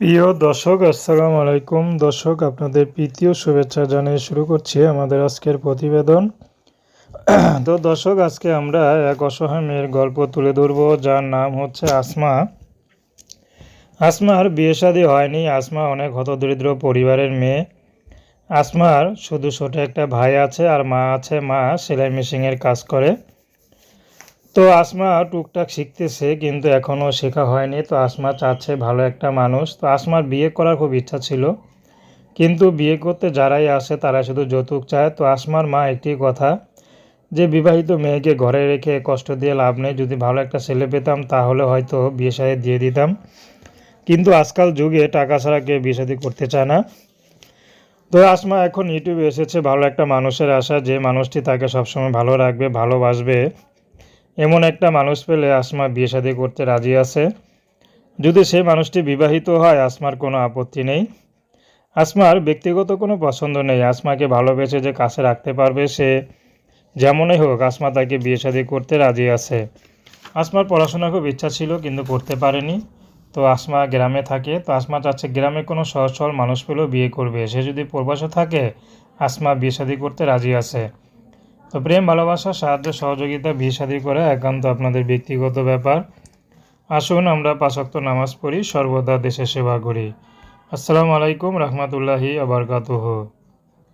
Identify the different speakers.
Speaker 1: প্রিয় দর্শক, আসসালামু আলাইকুম। দর্শক, আপনাদের প্রীতীয় শুভেচ্ছা জানিয়ে শুরু করছি আমাদের আজকের প্রতিবেদন। তো দর্শক, আজকে আমরা এক অসহায় মেয়ের গল্প তুলে ধরব, যার নাম হচ্ছে আসমা। আসমার বিয়ে শাদী হয়নি, আসমা অনেক হতদরিদ্র পরিবারের মেয়ে। আসমার শুধু ছোট একটা ভাই আছে আর মা আছে, মা সেলাই মেশিনের কাজ করে। তো আসমা টুকটাক শিখতেছে, কিন্তু এখনও শেখা হয়নি। তো আসমা চাচ্ছে ভালো একটা মানুষ। তো আসমার বিয়ে করার খুব ইচ্ছা ছিল, কিন্তু বিয়ে করতে যারাই আসে তারা শুধু যৌতুক চায়। তো আসমার মা একটি কথা, যে বিবাহিত মেয়েকে ঘরে রেখে কষ্ট দিয়ে লাভ নেই, যদি ভালো একটা ছেলে পেতাম তাহলে হয়তো বিয়ে শাদী দিয়ে দিতাম। কিন্তু আজকাল যুগে টাকা ছাড়া কেউ বিয়ে শাদী করতে চায় না। তো আসমা এখন ইউটিউবে এসেছে ভালো একটা মানুষের আশা, যে মানুষটি তাকে সবসময় ভালো রাখবে, ভালোবাসবে। এমন একটা মানুষ পেলে আসমা বিয়ে শাদী করতে রাজি আছে। যদি সে মানুষটি বিবাহিত হয়, আসমার কোনো আপত্তি নেই। আসমার ব্যক্তিগত কোনো পছন্দ নেই। আসমাকে ভালোবেসে যে কাছে রাখতে পারবে সে যেমনই হোক, আসমা তাকে বিয়ে শাদী করতে রাজি আছে। আসমার পড়াশোনার খুব ইচ্ছা ছিল, কিন্তু করতে পারেনি। তো আসমা গ্রামে থাকে। তো আসমা চাচ্ছে গ্রামে কোনো সহজ সরল মানুষ পেলেও বিয়ে করবে। সে যদি প্রবাসে থাকে, আসমা বিয়ে শাদী করতে রাজি আছে। তো প্রেম, ভালোবাসা, সাহায্য, সহযোগিতা করে করা একান্ত আপনাদের ব্যক্তিগত ব্যাপার। আসুন আমরা পাশক্ত নামাজ পড়ি, সর্বদা দেশে সেবা করি। আসসালামু আলাইকুম রহমতুল্লাহি আবরকাতুহ